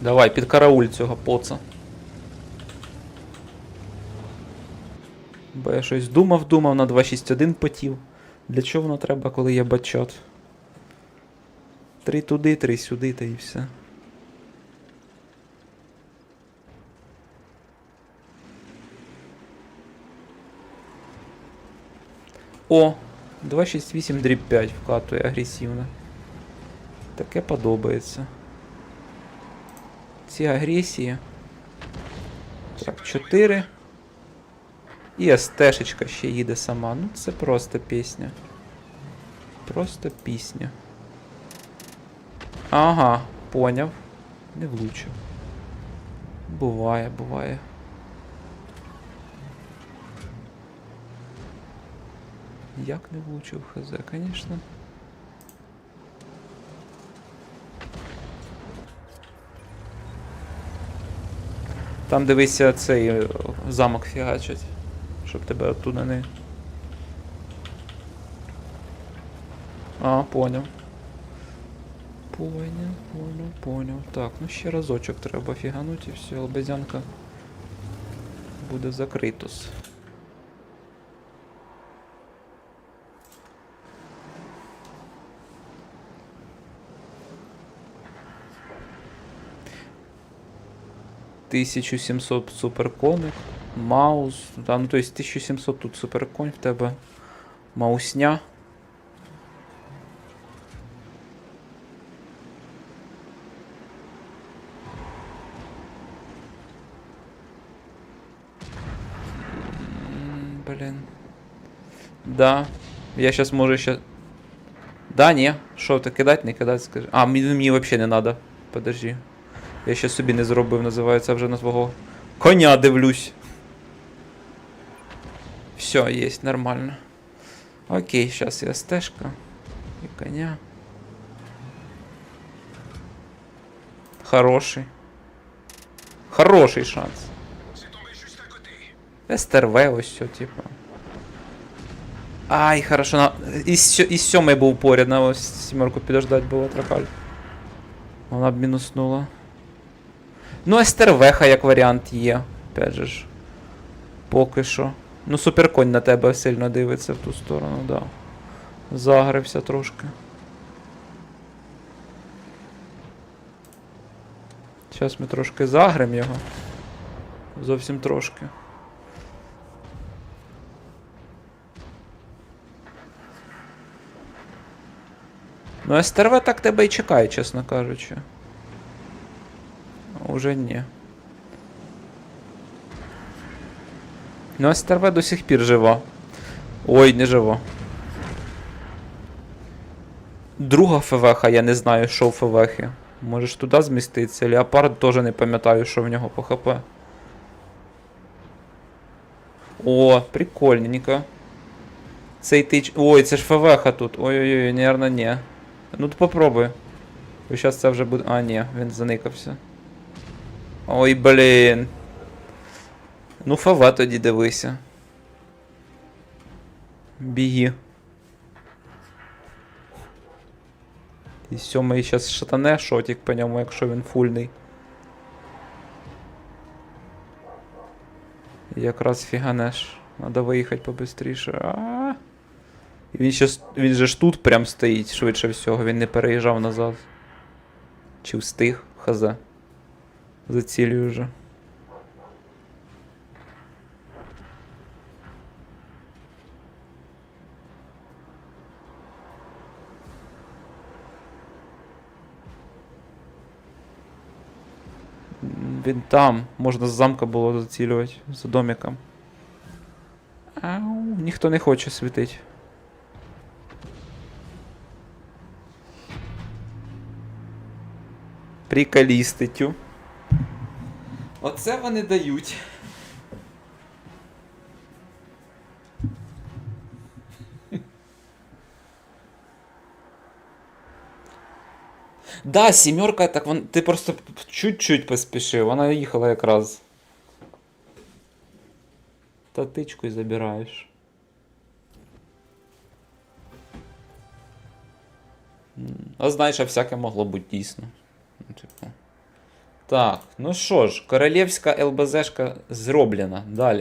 Давай, під карауль цього поца. Бо я щось думав, думав на 261 потів. Для чого воно треба, коли є бачот? Три туди, три сюди, та і все. О! 268 дріб 5 вкатує агресивно. Таке подобається. Ці агресії. Так, 4. І СТшечка ще їде сама. Ну це просто пісня. Просто пісня. Ага, поняв. Не влучив. Буває, буває. Як не влучив хз, звісно. Там дивися цей е, замок фігачить, щоб тебе оттуда не. А, поняв. Поняв, поняв, поняв. Так, ну ще разочок треба фігануть і все, обезянка буде закритус. Тисячу сімсот суперконик, маус. Да, ну то есть 1700 тут суперконь в тебе. Маусня. М, Блин. Да. Я сейчас можу ще. Да, ні. Що ти кидать, не кидать, скажи. А, мені, мені взагалі не надо. Подожди. Я ще собі не зробив, називається вже на твого коня дивлюсь. Все, есть, нормально. Окей, сейчас я стежка. И коня. Хороший. Хороший шанс. СТРВ ось все, типа. Ай, хорошо. На... Із, із сьомої був поряд, на ось сімерку підождать було тракаль. Вона б мінуснула. Ну, СТРВХ як варіант є. Опять же ж. Поки що. Ну, суперконь на тебе сильно дивиться в ту сторону, да. Загрився трошки. Зараз ми трошки загрим його. Зовсім трошки. Ну, СТРВ так тебе і чекає, чесно кажучи. Уже ні. Ну, СТРВ до сих пір жива. Ой, не жива. Друга ФВХ, я не знаю, що в ФВХ. Можеш туди зміститися. Леопард теж не пам'ятаю, що в нього по ХП. О, прикольненько. Цей тич. Ой, це ж ФВХ тут. Ой-ой-ой, наверное, ні. Ну то попробуй. Бо зараз це вже буде. А, ні, він заникався. Ой, блін. Ну, ФВ тоді дивися. Біги. І сьомий зараз шатане шотик по ньому, якщо він фульний. Якраз фіганеш. Надо виїхати побистріше. А. Він, щас, він же ж тут прям стоїть, швидше всього, він не переїжджав назад. Чи встиг? Хз. Зацілюю вже. М, Він там. Можна з замка було зацілювати, за домиком. Ау, ніхто не хоче світити. Приколісти тю. Оце вони дають. Да, сімерка, так вон, ти просто чуть-чуть поспішив, вона їхала якраз. Та тичку й забираєш. А знаєш, а всяке могло бути дійсно. Ну, типу. Так, ну що ж, королівська ЛБЗшка зроблена. Далі.